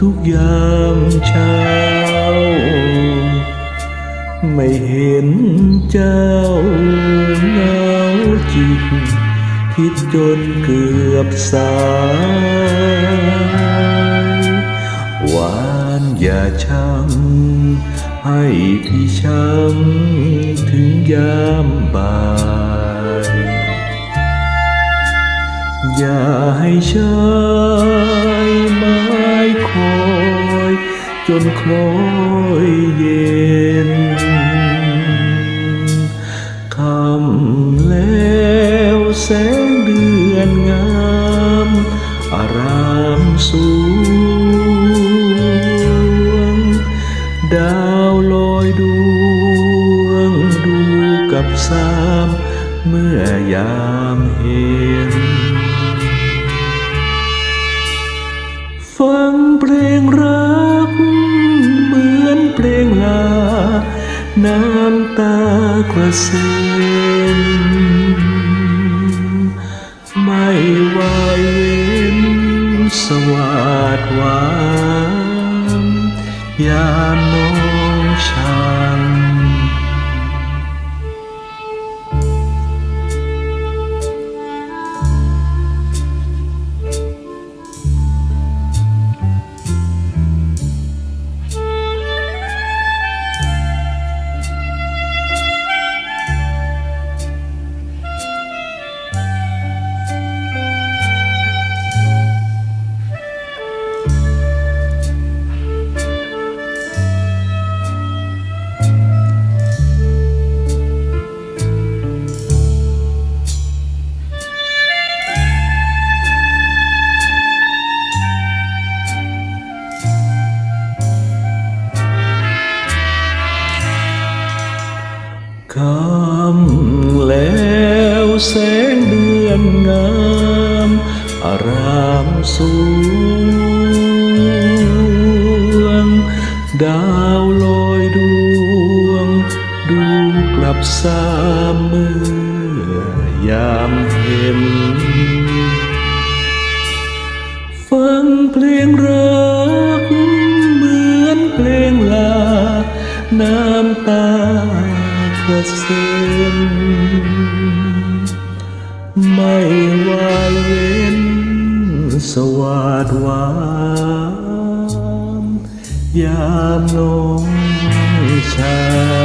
ทุกยามเช้า ไม่เห็นเจ้าเหงาจิต คิดจนเกือบสายหวานอย่าช้ำให้พี่ช้ำถึงยามบ่ายอย่าให้ชา จนคล้อยเย็นคำแล้วแสงเดือนงาม อารามสวงดาวลอยดวงดูกับสาม เมื่อยามเห็น กระเซ็นไม่วายเว้นสวัสดวานยาม คำแล้วแสงเดือนงามอารามสวงดาวลอยดวง ดูกลับสามเมื่อยามเห็นฟังเพลงรัก ดสิ้นไม่ว่าเว้นสวาดวานยามนองชา